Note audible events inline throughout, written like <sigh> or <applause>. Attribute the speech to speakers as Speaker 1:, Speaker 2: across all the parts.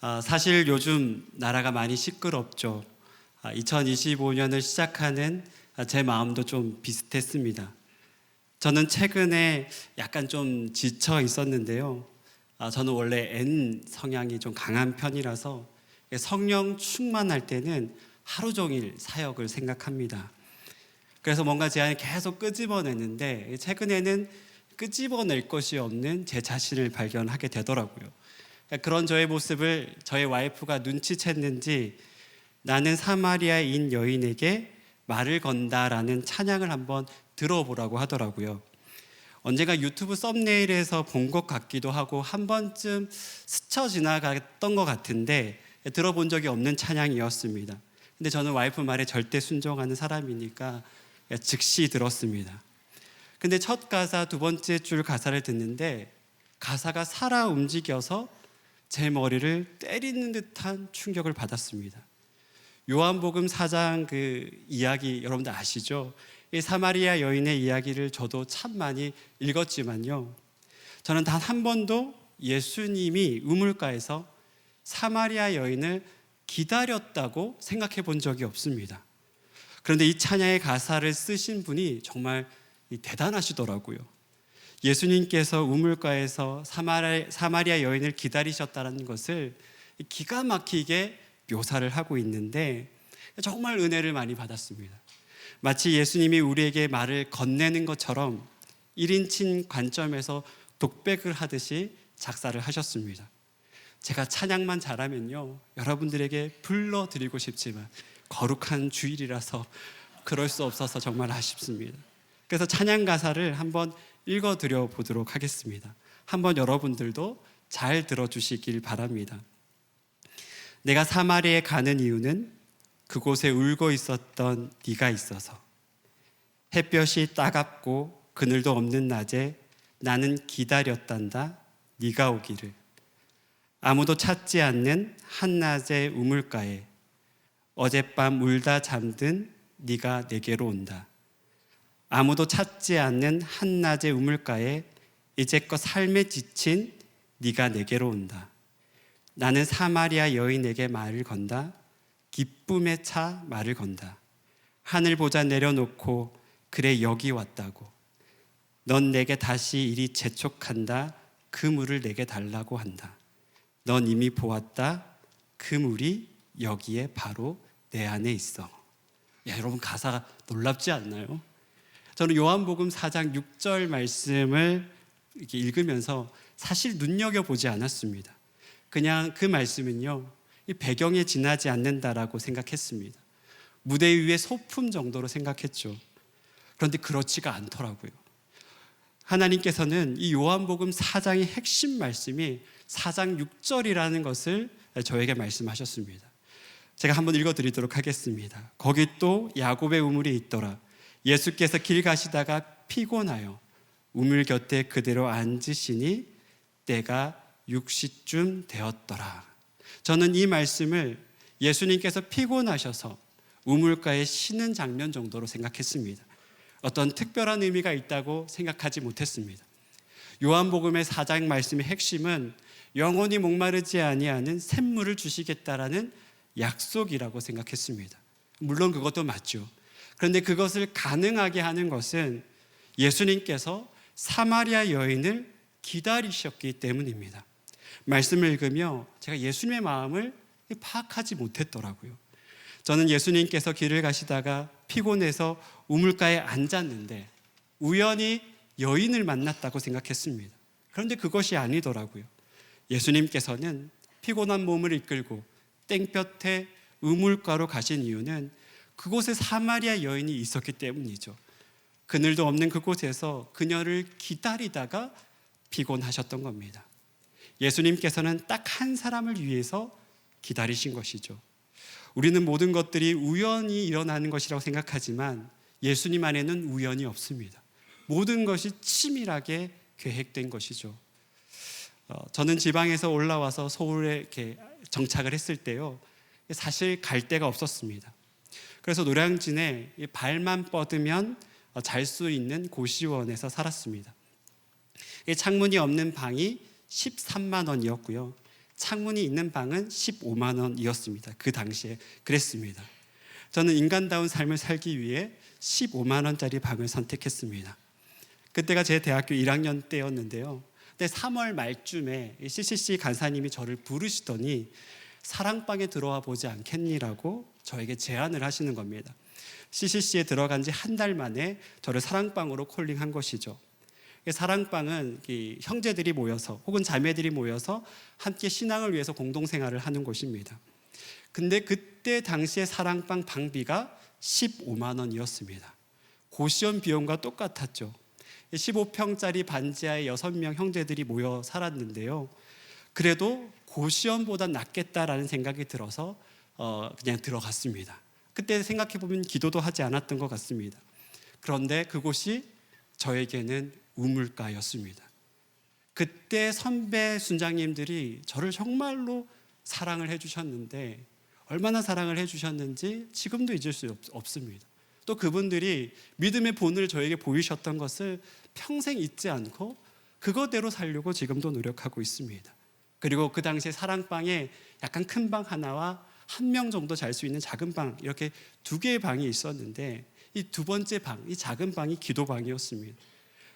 Speaker 1: 아, 사실 요즘 나라가 많이 시끄럽죠. 2025년을 시작하는 아, 제 마음도 좀 비슷했습니다. 저는 최근에 약간 좀 지쳐 있었는데요. 아, 저는 원래 N 성향이 좀 강한 편이라서 성령 충만할 때는 하루 종일 사역을 생각합니다. 그래서 뭔가 제 안에 계속 끄집어내는데 최근에는 끄집어낼 것이 없는 제 자신을 발견하게 되더라고요. 그런 저의 모습을 저의 와이프가 눈치챘는지 나는 사마리아인 여인에게 말을 건다라는 찬양을 한번 들어보라고 하더라고요. 언젠가 유튜브 썸네일에서 본 것 같기도 하고 한 번쯤 스쳐 지나갔던 것 같은데 들어본 적이 없는 찬양이었습니다. 근데 저는 와이프 말에 절대 순종하는 사람이니까 즉시 들었습니다. 근데 첫 가사, 두 번째 줄 가사를 듣는데 가사가 살아 움직여서 제 머리를 때리는 듯한 충격을 받았습니다. 요한복음 4장 그 이야기 여러분들 아시죠? 이 사마리아 여인의 이야기를 저도 참 많이 읽었지만요. 저는 단 한 번도 예수님이 우물가에서 사마리아 여인을 기다렸다고 생각해 본 적이 없습니다. 그런데 이 찬양의 가사를 쓰신 분이 정말 대단하시더라고요. 예수님께서 우물가에서 사마리아 여인을 기다리셨다는 것을 기가 막히게 묘사를 하고 있는데 정말 은혜를 많이 받았습니다. 마치 예수님이 우리에게 말을 건네는 것처럼 1인칭 관점에서 독백을 하듯이 작사를 하셨습니다. 제가 찬양만 잘하면요. 여러분들에게 불러드리고 싶지만 거룩한 주일이라서 그럴 수 없어서 정말 아쉽습니다. 그래서 찬양 가사를 한번 읽어 드려 보도록 하겠습니다. 한번 여러분들도 잘 들어 주시길 바랍니다. 내가 사마리에 가는 이유는 그곳에 울고 있었던 네가 있어서 햇볕이 따갑고 그늘도 없는 낮에 나는 기다렸단다 네가 오기를 아무도 찾지 않는 한낮의 우물가에 어젯밤 울다 잠든 네가 내게로 온다. 아무도 찾지 않는 한낮의 우물가에 이제껏 삶에 지친 네가 내게로 온다. 나는 사마리아 여인에게 말을 건다. 기쁨에 차 말을 건다. 하늘 보자 내려놓고 그래 여기 왔다고. 넌 내게 다시 이리 재촉한다. 그 물을 내게 달라고 한다. 넌 이미 보았다. 그 물이 여기에 바로 내 안에 있어. 야, 여러분 가사가 놀랍지 않나요? 저는 요한복음 4장 6절 말씀을 이렇게 읽으면서 사실 눈여겨 보지 않았습니다. 그냥 그 말씀은요. 이 배경에 지나지 않는다라고 생각했습니다. 무대 위의 소품 정도로 생각했죠. 그런데 그렇지가 않더라고요. 하나님께서는 이 요한복음 4장의 핵심 말씀이 4장 6절이라는 것을 저에게 말씀하셨습니다. 제가 한번 읽어 드리도록 하겠습니다. 거기 또 야곱의 우물이 있더라. 예수께서 길 가시다가 피곤하여 우물 곁에 그대로 앉으시니 때가 6시쯤 되었더라. 저는 이 말씀을 예수님께서 피곤하셔서 우물가에 쉬는 장면 정도로 생각했습니다. 어떤 특별한 의미가 있다고 생각하지 못했습니다. 요한복음의 사장 말씀의 핵심은 영원히 목마르지 아니하는 샘물을 주시겠다라는 약속이라고 생각했습니다. 물론 그것도 맞죠. 그런데 그것을 가능하게 하는 것은 예수님께서 사마리아 여인을 기다리셨기 때문입니다. 말씀을 읽으며 제가 예수님의 마음을 파악하지 못했더라고요. 저는 예수님께서 길을 가시다가 피곤해서 우물가에 앉았는데 우연히 여인을 만났다고 생각했습니다. 그런데 그것이 아니더라고요. 예수님께서는 피곤한 몸을 이끌고 땡볕에 우물가로 가신 이유는 그곳에 사마리아 여인이 있었기 때문이죠. 그늘도 없는 그곳에서 그녀를 기다리다가 피곤하셨던 겁니다. 예수님께서는 딱 한 사람을 위해서 기다리신 것이죠. 우리는 모든 것들이 우연히 일어나는 것이라고 생각하지만 예수님 안에는 우연이 없습니다. 모든 것이 치밀하게 계획된 것이죠. 어, 저는 지방에서 올라와서 서울에 정착을 했을 때요. 사실 갈 데가 없었습니다. 그래서 노량진에 발만 뻗으면 어, 잘수 있는 고시원에서 살았습니다. 창문이 없는 방이 13만 원이었고요. 창문이 있는 방은 15만 원이었습니다. 그 당시에 그랬습니다. 저는 인간다운 삶을 살기 위해 15만 원짜리 방을 선택했습니다. 그때가 제 대학교 1학년 때였는데요. 근데 3월 말쯤에 이 CCC 간사님이 저를 부르시더니 사랑방에 들어와 보지 않겠니라고 저에게 제안을 하시는 겁니다. CCC에 들어간 지 한 달 만에 저를 사랑방으로 콜링한 것이죠. 이 사랑방은 이 형제들이 모여서 혹은 자매들이 모여서 함께 신앙을 위해서 공동생활을 하는 곳입니다. 근데 그때 당시에 사랑방 방비가 15만 원이었습니다. 고시원 비용과 똑같았죠. 15평짜리 반지하에 6명 형제들이 모여 살았는데요. 그래도 고시원보다 낫겠다라는 생각이 들어서 어, 그냥 들어갔습니다. 그때 생각해 보면 기도도 하지 않았던 것 같습니다. 그런데 그곳이 저에게는 우물가였습니다. 그때 선배 순장님들이 저를 정말로 사랑을 해주셨는데 얼마나 사랑을 해주셨는지 지금도 잊을 수 없, 없습니다. 또 그분들이 믿음의 본을 저에게 보이셨던 것을 평생 잊지 않고 그거대로 살려고 지금도 노력하고 있습니다. 그리고 그 당시에 사랑방에 약간 큰 방 하나와 한 명 정도 잘 수 있는 작은 방 이렇게 두 개의 방이 있었는데 이 두 번째 방, 이 작은 방이 기도방이었습니다.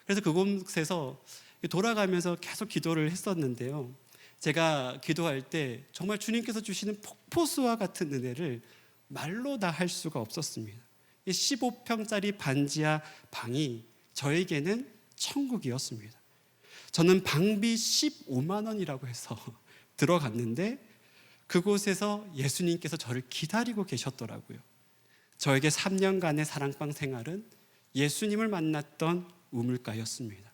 Speaker 1: 그래서 그곳에서 돌아가면서 계속 기도를 했었는데요. 제가 기도할 때 정말 주님께서 주시는 폭포수와 같은 은혜를 말로 다 할 수가 없었습니다. 이 15평짜리 반지하 방이 저에게는 천국이었습니다. 저는 방비 15만 원이라고 해서 <laughs> 들어갔는데 그곳에서 예수님께서 저를 기다리고 계셨더라고요. 저에게 3년간의 사랑방 생활은 예수님을 만났던 우물가였습니다.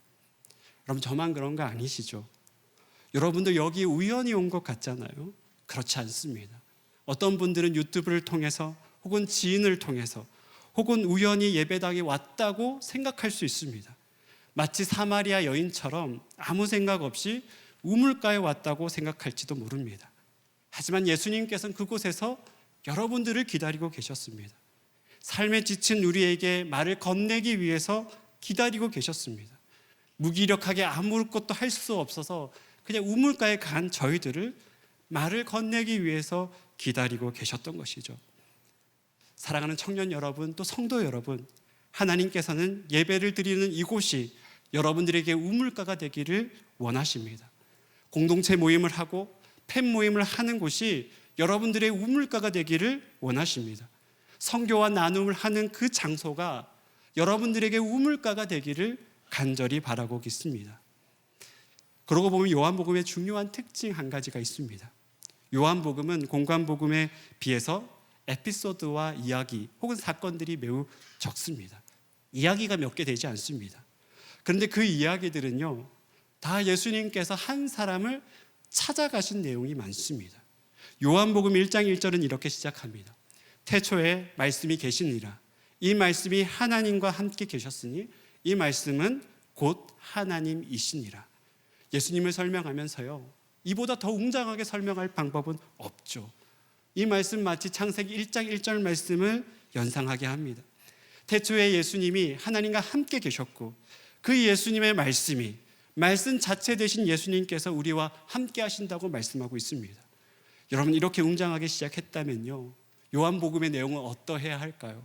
Speaker 1: 그럼 저만 그런 거 아니시죠? 여러분들 여기 우연히 온 것 같잖아요. 그렇지 않습니다. 어떤 분들은 유튜브를 통해서 혹은 지인을 통해서 혹은 우연히 예배당에 왔다고 생각할 수 있습니다. 마치 사마리아 여인처럼 아무 생각 없이 우물가에 왔다고 생각할지도 모릅니다. 하지만 예수님께서는 그곳에서 여러분들을 기다리고 계셨습니다. 삶에 지친 우리에게 말을 건네기 위해서 기다리고 계셨습니다. 무기력하게 아무것도 할 수 없어서 그냥 우물가에 간 저희들을 말을 건네기 위해서 기다리고 계셨던 것이죠. 사랑하는 청년 여러분, 또 성도 여러분, 하나님께서는 예배를 드리는 이곳이 여러분들에게 우물가가 되기를 원하십니다. 공동체 모임을 하고 팬 모임을 하는 곳이 여러분들의 우물가가 되기를 원하십니다. 성교와 나눔을 하는 그 장소가 여러분들에게 우물가가 되기를 간절히 바라고 있습니다. 그러고 보면 요한복음의 중요한 특징 한 가지가 있습니다. 요한복음은 공관복음에 비해서 에피소드와 이야기 혹은 사건들이 매우 적습니다. 이야기가 몇 개 되지 않습니다. 그런데 그 이야기들은요, 다 예수님께서 한 사람을 찾아가신 내용이 많습니다. 요한복음 1장 1절은 이렇게 시작합니다. 태초에 말씀이 계시니라. 이 말씀이 하나님과 함께 계셨으니 이 말씀은 곧 하나님이시니라. 예수님을 설명하면서요. 이보다 더 웅장하게 설명할 방법은 없죠. 이 말씀 마치 창세기 1장 1절 말씀을 연상하게 합니다. 태초에 예수님이 하나님과 함께 계셨고 그 예수님의 말씀이 말씀 자체 되신 예수님께서 우리와 함께 하신다고 말씀하고 있습니다. 여러분 이렇게 웅장하게 시작했다면요. 요한복음의 내용은 어떠해야 할까요?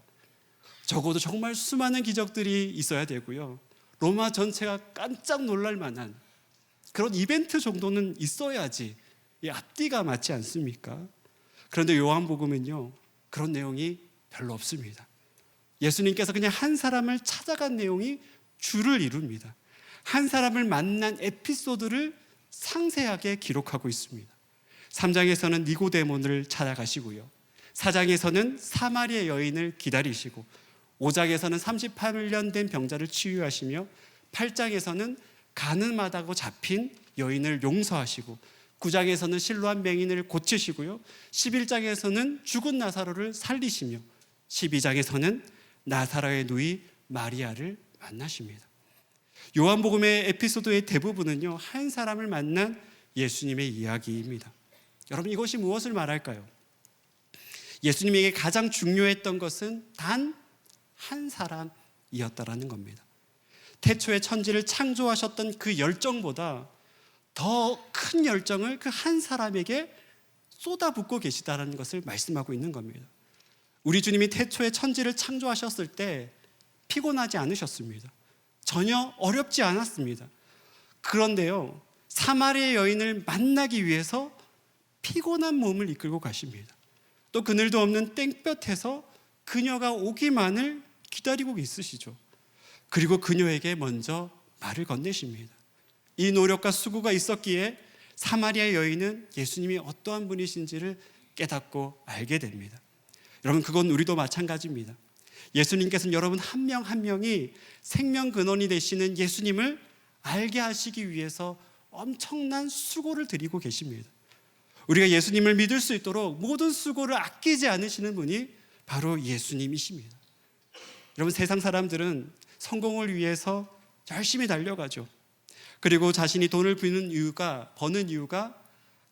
Speaker 1: 적어도 정말 수많은 기적들이 있어야 되고요. 로마 전체가 깜짝 놀랄 만한 그런 이벤트 정도는 있어야지 이 앞뒤가 맞지 않습니까? 그런데 요한복음은요. 그런 내용이 별로 없습니다. 예수님께서 그냥 한 사람을 찾아간 내용이 줄을 이룹니다. 한 사람을 만난 에피소드를 상세하게 기록하고 있습니다. 3장에서는 니고데몬을 찾아가시고요. 4장에서는 사마리아 여인을 기다리시고 5장에서는 38년 된 병자를 치유하시며 8장에서는 가늠하다고 잡힌 여인을 용서하시고 9장에서는 실로한 맹인을 고치시고요. 11장에서는 죽은 나사로를 살리시며 12장에서는 나사로의 누이 마리아를 만나십니다. 요한복음의 에피소드의 대부분은요. 한 사람을 만난 예수님의 이야기입니다. 여러분 이것이 무엇을 말할까요? 예수님에게 가장 중요했던 것은 단 한 사람이었다라는 겁니다. 태초에 천지를 창조하셨던 그 열정보다 더 큰 열정을 그 한 사람에게 쏟아붓고 계시다라는 것을 말씀하고 있는 겁니다. 우리 주님이 태초에 천지를 창조하셨을 때 피곤하지 않으셨습니다. 전혀 어렵지 않았습니다. 그런데요, 사마리아 여인을 만나기 위해서 피곤한 몸을 이끌고 가십니다. 또 그늘도 없는 땡볕에서 그녀가 오기만을 기다리고 있으시죠. 그리고 그녀에게 먼저 말을 건네십니다. 이 노력과 수고가 있었기에 사마리아 여인은 예수님이 어떠한 분이신지를 깨닫고 알게 됩니다. 여러분, 그건 우리도 마찬가지입니다. 예수님께서는 여러분 한명한 명이 생명 근원이 되시는 예수님을 알게 하시기 위해서 엄청난 수고를 드리고 계십니다. 우리가 예수님을 믿을 수 있도록 모든 수고를 아끼지 않으시는 분이 바로 예수님이십니다. 여러분 세상 사람들은 성공을 위해서 열심히 달려가죠. 그리고 자신이 돈을 버는 이유가 버는 이유가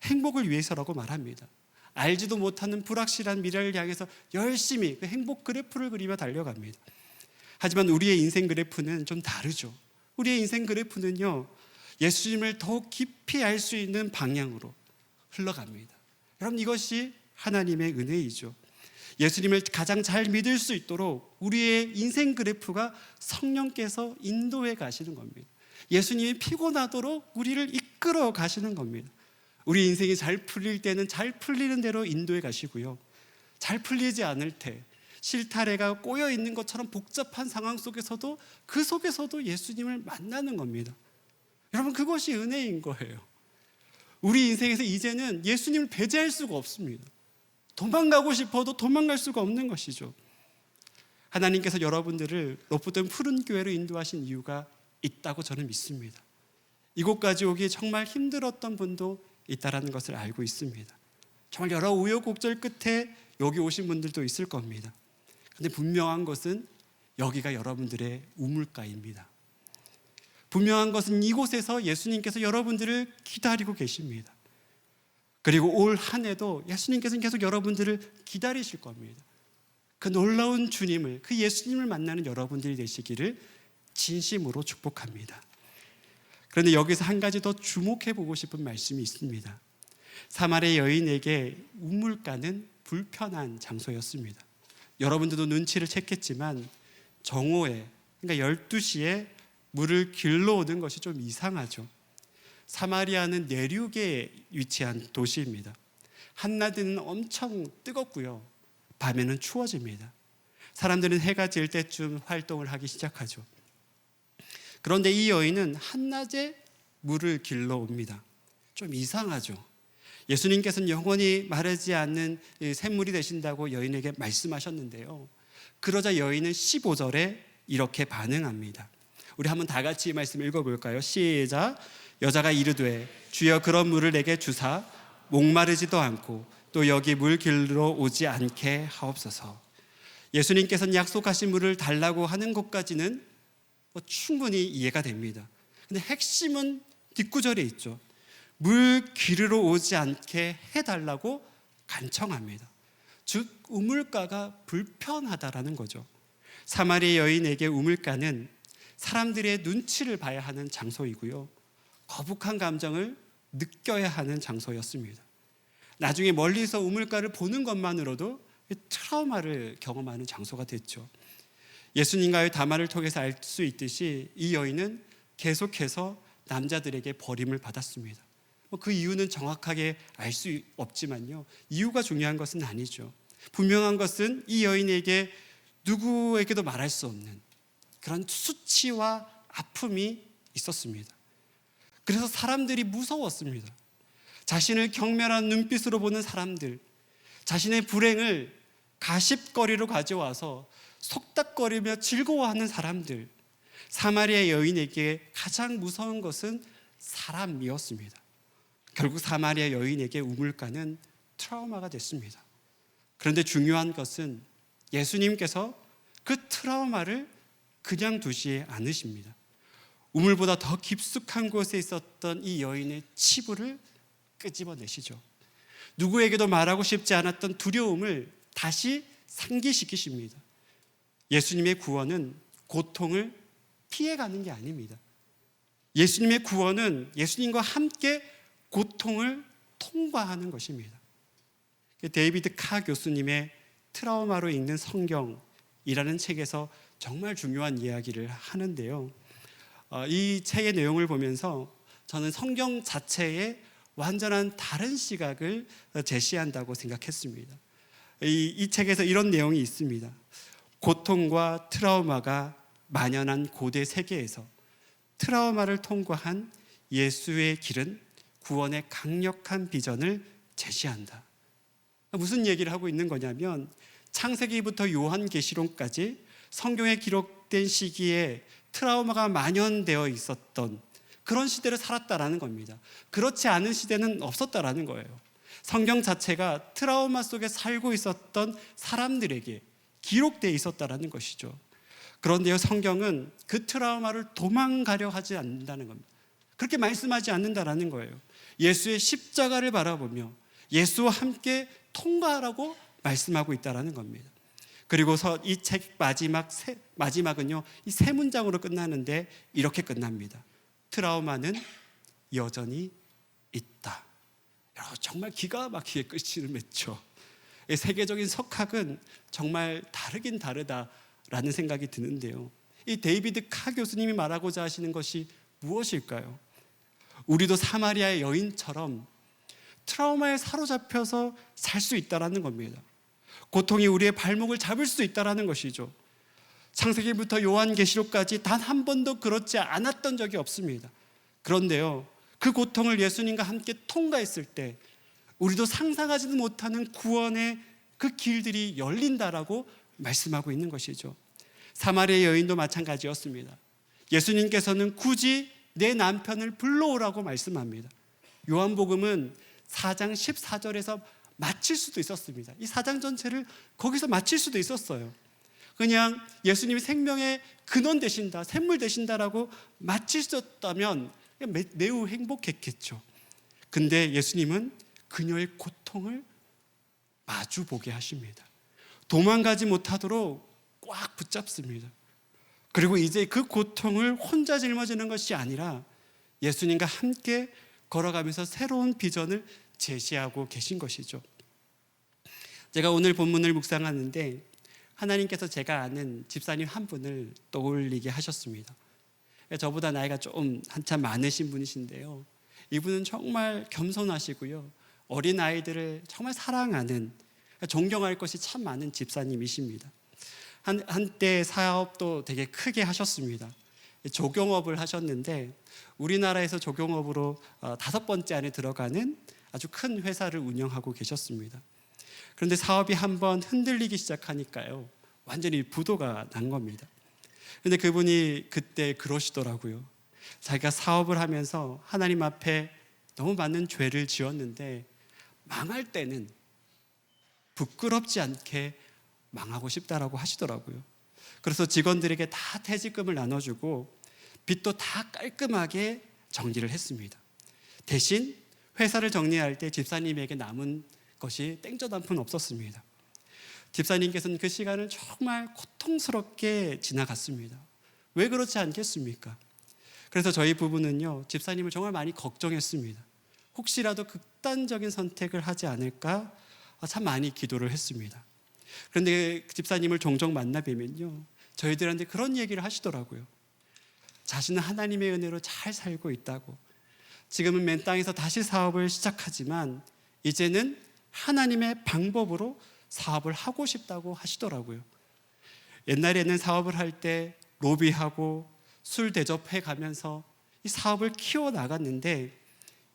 Speaker 1: 행복을 위해서라고 말합니다. 알지도 못하는 불확실한 미래를 향해서 열심히 그 행복 그래프를 그리며 달려갑니다. 하지만 우리의 인생 그래프는 좀 다르죠. 우리의 인생 그래프는요, 예수님을 더욱 깊이 알 수 있는 방향으로 흘러갑니다. 여러분, 이것이 하나님의 은혜이죠. 예수님을 가장 잘 믿을 수 있도록 우리의 인생 그래프가 성령께서 인도해 가시는 겁니다. 예수님이 피곤하도록 우리를 이끌어 가시는 겁니다. 우리 인생이 잘 풀릴 때는 잘 풀리는 대로 인도해 가시고요. 잘 풀리지 않을 때 실타래가 꼬여 있는 것처럼 복잡한 상황 속에서도 그 속에서도 예수님을 만나는 겁니다. 여러분 그것이 은혜인 거예요. 우리 인생에서 이제는 예수님을 배제할 수가 없습니다. 도망가고 싶어도 도망갈 수가 없는 것이죠. 하나님께서 여러분들을 높은 푸른 교회로 인도하신 이유가 있다고 저는 믿습니다. 이곳까지 오기 정말 힘들었던 분도 있다라는 것을 알고 있습니다. 정말 여러 우여곡절 끝에 여기 오신 분들도 있을 겁니다. 근데 분명한 것은 여기가 여러분들의 우물가입니다. 분명한 것은 이곳에서 예수님께서 여러분들을 기다리고 계십니다. 그리고 올 한 해도 예수님께서는 계속 여러분들을 기다리실 겁니다. 그 놀라운 주님을, 그 예수님을 만나는 여러분들이 되시기를 진심으로 축복합니다. 그런데 여기서 한 가지 더 주목해 보고 싶은 말씀이 있습니다. 사마리아 여인에게 우물가는 불편한 장소였습니다. 여러분들도 눈치를 챘겠지만 정오에 그러니까 12시에 물을 길러 오는 것이 좀 이상하죠. 사마리아는 내륙에 위치한 도시입니다. 한낮에는 엄청 뜨겁고요. 밤에는 추워집니다. 사람들은 해가 질 때쯤 활동을 하기 시작하죠. 그런데 이 여인은 한낮에 물을 길러 옵니다. 좀 이상하죠. 예수님께서는 영원히 마르지 않는 샘물이 되신다고 여인에게 말씀하셨는데요. 그러자 여인은 15절에 이렇게 반응합니다. 우리 한번 다 같이 이 말씀 읽어볼까요? 시작. 여자가 이르되 주여 그런 물을 내게 주사 목마르지도 않고 또 여기 물 길러 오지 않게 하옵소서. 예수님께서는 약속하신 물을 달라고 하는 것까지는 뭐 충분히 이해가 됩니다. 근데 핵심은 뒷구절에 있죠. 물 기르러 오지 않게 해달라고 간청합니다. 즉 우물가가 불편하다라는 거죠. 사마리아 여인에게 우물가는 사람들의 눈치를 봐야 하는 장소이고요. 거북한 감정을 느껴야 하는 장소였습니다. 나중에 멀리서 우물가를 보는 것만으로도 트라우마를 경험하는 장소가 됐죠. 예수님과의 담화를 통해서 알 수 있듯이 이 여인은 계속해서 남자들에게 버림을 받았습니다. 뭐그 이유는 정확하게 알 수 없지만요. 이유가 중요한 것은 아니죠. 분명한 것은 이 여인에게 누구에게도 말할 수 없는 그런 수치와 아픔이 있었습니다. 그래서 사람들이 무서웠습니다. 자신을 경멸한 눈빛으로 보는 사람들, 자신의 불행을 가십거리로 가져와서 속닥거리며 즐거워하는 사람들, 사마리아 여인에게 가장 무서운 것은 사람이었습니다. 결국 사마리아 여인에게 우물가는 트라우마가 됐습니다. 그런데 중요한 것은 예수님께서 그 트라우마를 그냥 두지 않으십니다. 우물보다 더 깊숙한 곳에 있었던 이 여인의 치부를 끄집어내시죠. 누구에게도 말하고 싶지 않았던 두려움을 다시 상기시키십니다. 예수님의 구원은 고통을 피해가는 게 아닙니다. 예수님의 구원은 예수님과 함께 고통을 통과하는 것입니다. 데이비드 카 교수님의 트라우마로 읽는 성경이라는 책에서 정말 중요한 이야기를 하는데요. 어, 이 책의 내용을 보면서 저는 성경 자체에 완전한 다른 시각을 제시한다고 생각했습니다. 이, 이 책에서 이런 내용이 있습니다. 고통과 트라우마가 만연한 고대 세계에서 트라우마를 통과한 예수의 길은 구원의 강력한 비전을 제시한다. 무슨 얘기를 하고 있는 거냐면 창세기부터 요한계시록까지 성경에 기록된 시기에 트라우마가 만연되어 있었던 그런 시대를 살았다라는 겁니다. 그렇지 않은 시대는 없었다라는 거예요. 성경 자체가 트라우마 속에 살고 있었던 사람들에게 기록되어 있었다라는 것이죠. 그런데요, 성경은 그 트라우마를 도망가려 하지 않는다는 겁니다. 그렇게 말씀하지 않는다라는 거예요. 예수의 십자가를 바라보며 예수와 함께 통과하라고 말씀하고 있다라는 겁니다. 그리고서 이 책 마지막 세, 마지막은요 이 세 문장으로 끝나는데 이렇게 끝납니다. 트라우마는 여전히 있다. 정말 기가 막히게 끝을 맺죠. 이 세계적인 석학은 정말 다르긴 다르다라는 생각이 드는데요. 이 데이비드 카 교수님이 말하고자 하시는 것이 무엇일까요? 우리도 사마리아의 여인처럼 트라우마에 사로잡혀서 살 수 있다라는 겁니다. 고통이 우리의 발목을 잡을 수 있다라는 것이죠. 창세기부터 요한계시록까지 단 한 번도 그렇지 않았던 적이 없습니다. 그런데요, 그 고통을 예수님과 함께 통과했을 때 우리도 상상하지도 못하는 구원의 그 길들이 열린다라고 말씀하고 있는 것이죠. 사마리아 여인도 마찬가지였습니다. 예수님께서는 굳이 내 남편을 불러오라고 말씀합니다. 요한복음은 4장 14절에서 마칠 수도 있었습니다. 이 4장 전체를 거기서 마칠 수도 있었어요. 그냥 예수님이 생명의 근원 되신다, 샘물 되신다라고 마칠 수 있었다면 매우 행복했겠죠. 근데 예수님은 그녀의 고통을 마주 보게 하십니다. 도망가지 못하도록 꽉 붙잡습니다. 그리고 이제 그 고통을 혼자 짊어지는 것이 아니라 예수님과 함께 걸어가면서 새로운 비전을 제시하고 계신 것이죠. 제가 오늘 본문을 묵상하는데 하나님께서 제가 아는 집사님 한 분을 떠올리게 하셨습니다. 저보다 나이가 좀 한참 많으신 분이신데요. 이분은 정말 겸손하시고요. 어린 아이들을 정말 사랑하는 존경할 것이 참 많은 집사님이십니다. 한, 한때 사업도 되게 크게 하셨습니다. 조경업을 하셨는데 우리나라에서 조경업으로 어, 다섯 번째 안에 들어가는 아주 큰 회사를 운영하고 계셨습니다. 그런데 사업이 한번 흔들리기 시작하니까요. 완전히 부도가 난 겁니다. 근데 그분이 그때 그러시더라고요. 자기가 사업을 하면서 하나님 앞에 너무 많은 죄를 지었는데 망할 때는 부끄럽지 않게 망하고 싶다라고 하시더라고요. 그래서 직원들에게 다 퇴직금을 나눠주고 빚도 다 깔끔하게 정리를 했습니다. 대신 회사를 정리할 때 집사님에게 남은 것이 땡볕 한푼 없었습니다. 집사님께서는 그 시간을 정말 고통스럽게 지나갔습니다. 왜 그렇지 않겠습니까? 그래서 저희 부부는요, 집사님을 정말 많이 걱정했습니다. 혹시라도 극단적인 선택을 하지 않을까 참 많이 기도를 했습니다. 그런데 집사님을 종종 만나 뵈면요, 저희들한테 그런 얘기를 하시더라고요. 자신은 하나님의 은혜로 잘 살고 있다고. 지금은 맨 땅에서 다시 사업을 시작하지만 이제는 하나님의 방법으로 사업을 하고 싶다고 하시더라고요. 옛날에는 사업을 할 때 로비하고 술 대접해 가면서 이 사업을 키워 나갔는데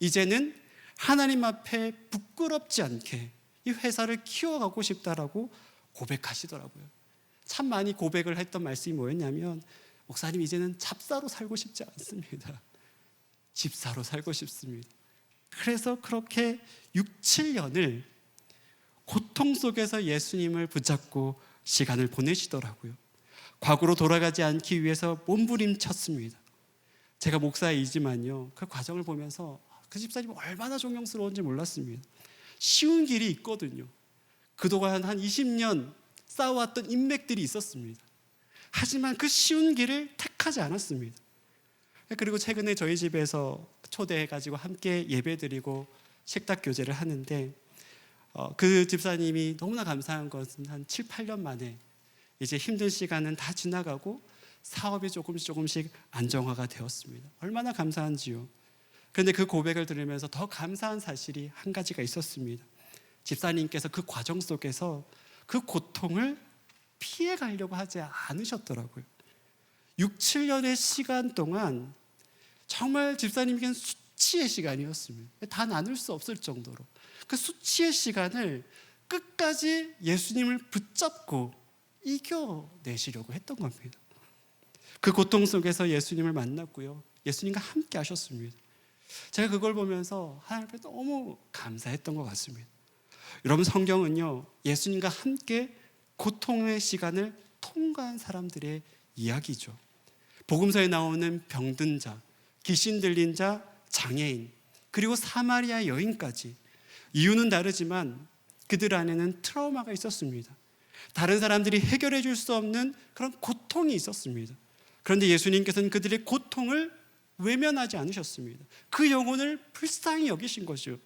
Speaker 1: 이제는 하나님 앞에 부끄럽지 않게 이 회사를 키워가고 싶다라고 고백하시더라고요. 참 많이 고백을 했던 말씀이 뭐였냐면 목사님 이제는 잡사로 살고 싶지 않습니다. 집사로 살고 싶습니다. 그래서 그렇게 6, 7년을 고통 속에서 예수님을 붙잡고 시간을 보내시더라고요. 과거로 돌아가지 않기 위해서 몸부림쳤습니다. 제가 목사이지만요. 그 과정을 보면서 그 집사님 얼마나 존경스러운지 몰랐습니다. 쉬운 길이 있거든요. 그동안 한 20년 쌓아왔던 인맥들이 있었습니다. 하지만 그 쉬운 길을 택하지 않았습니다. 그리고 최근에 저희 집에서 초대해가지고 함께 예배드리고 식탁 교제를 하는데 어, 그 집사님이 너무나 감사한 것은 한 7, 8년 만에 이제 힘든 시간은 다 지나가고 사업이 조금씩 조금씩 안정화가 되었습니다. 얼마나 감사한지요. 그런데 그 고백을 들으면서 더 감사한 사실이 한 가지가 있었습니다. 집사님께서 그 과정 속에서 그 고통을 피해 가려고 하지 않으셨더라고요. 6, 7년의 시간 동안 정말 집사님에게는 수치의 시간이었습니다. 다 나눌 수 없을 정도로. 그 수치의 시간을 끝까지 예수님을 붙잡고 이겨내시려고 했던 겁니다. 그 고통 속에서 예수님을 만났고요. 예수님과 함께 하셨습니다. 제가 그걸 보면서 하나님께 너무 감사했던 것 같습니다. 여러분 성경은요. 예수님과 함께 고통의 시간을 통과한 사람들의 이야기죠. 복음서에 나오는 병든 자, 귀신 들린 자, 장애인, 그리고 사마리아 여인까지 이유는 다르지만 그들 안에는 트라우마가 있었습니다. 다른 사람들이 해결해 줄 수 없는 그런 고통이 있었습니다. 그런데 예수님께서는 그들의 고통을 외면하지 않으셨습니다. 그 영혼을 불쌍히 여기신 것이요.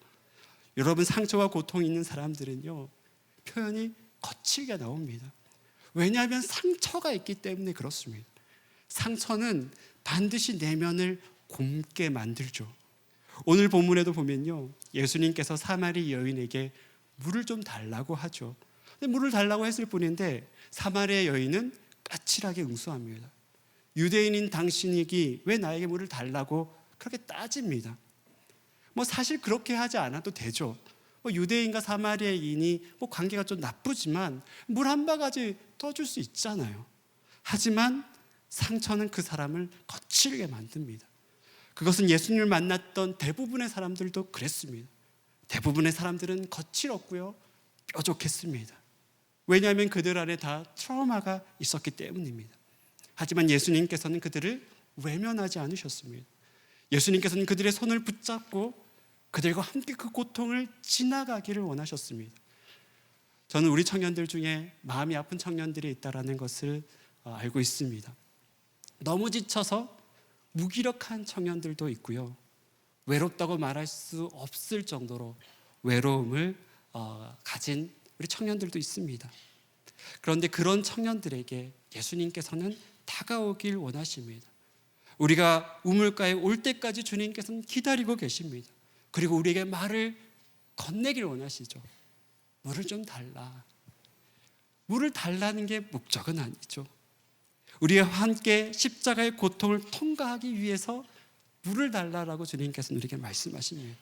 Speaker 1: 여러분 상처와 고통이 있는 사람들은요 표현이 거칠게 나옵니다. 왜냐하면 상처가 있기 때문에 그렇습니다. 상처는 반드시 내면을 곰게 만들죠. 오늘 본문에도 보면요 예수님께서 사마리 여인에게 물을 좀 달라고 하죠. 물을 달라고 했을 뿐인데 사마리아 여인은 까칠하게 응수합니다. 유대인인 당신이기 왜 나에게 물을 달라고 그렇게 따집니다. 뭐 사실 그렇게 하지 않아도 되죠. 뭐 유대인과 사마리아인이 뭐 관계가 좀 나쁘지만 물 한 바가지 떠줄 수 있잖아요. 하지만 상처는 그 사람을 거칠게 만듭니다. 그것은 예수님을 만났던 대부분의 사람들도 그랬습니다. 대부분의 사람들은 거칠었고요. 뾰족했습니다. 왜냐하면 그들 안에 다 트라우마가 있었기 때문입니다. 하지만 예수님께서는 그들을 외면하지 않으셨습니다. 예수님께서는 그들의 손을 붙잡고 그들과 함께 그 고통을 지나가기를 원하셨습니다. 저는 우리 청년들 중에 마음이 아픈 청년들이 있다라는 것을 어, 알고 있습니다. 너무 지쳐서 무기력한 청년들도 있고요. 외롭다고 말할 수 없을 정도로 외로움을 어, 가진 우리 청년들도 있습니다. 그런데 그런 청년들에게 예수님께서는 다가오길 원하십니다. 우리가 우물가에 올 때까지 주님께서는 기다리고 계십니다. 그리고 우리에게 말을 건네길 원하시죠. 물을 좀 달라. 물을 달라는 게 목적은 아니죠. 우리와 함께 십자가의 고통을 통과하기 위해서 물을 달라라고 주님께서는 우리에게 말씀하십니다.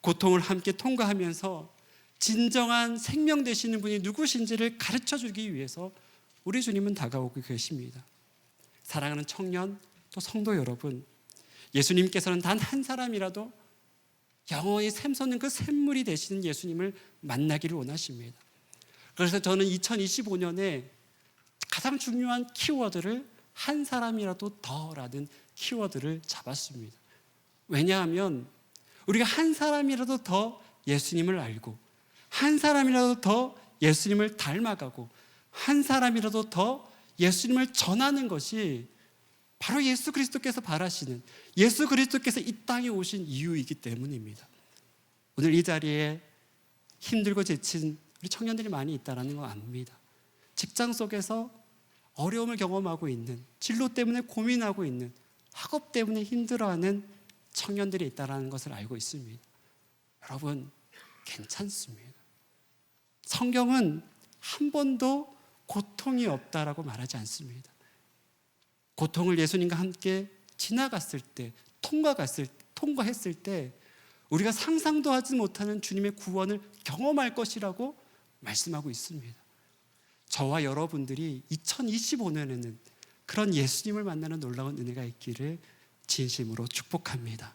Speaker 1: 고통을 함께 통과하면서 진정한 생명 되시는 분이 누구신지를 가르쳐 주기 위해서 우리 주님은 다가오고 계십니다. 사랑하는 청년 또 성도 여러분, 예수님께서는 단 한 사람이라도 영원히 샘솟는 그 샘물이 되시는 예수님을 만나기를 원하십니다. 그래서 저는 2025년에 가장 중요한 키워드를 한 사람이라도 더라는 키워드를 잡았습니다. 왜냐하면 우리가 한 사람이라도 더 예수님을 알고 한 사람이라도 더 예수님을 닮아가고 한 사람이라도 더 예수님을 전하는 것이 바로 예수 그리스도께서 바라시는 예수 그리스도께서 이 땅에 오신 이유이기 때문입니다. 오늘 이 자리에 힘들고 지친 우리 청년들이 많이 있다라는 거 압니다. 직장 속에서 어려움을 경험하고 있는 진로 때문에 고민하고 있는 학업 때문에 힘들어하는 청년들이 있다라는 것을 알고 있습니다. 여러분 괜찮습니다. 성경은 한 번도 고통이 없다라고 말하지 않습니다. 고통을 예수님과 함께 지나갔을 때, 통과갔을, 통과했을 때, 우리가 상상도 하지 못하는 주님의 구원을 경험할 것이라고 말씀하고 있습니다. 저와 여러분들이 2025년에는 그런 예수님을 만나는 놀라운 은혜가 있기를 진심으로 축복합니다.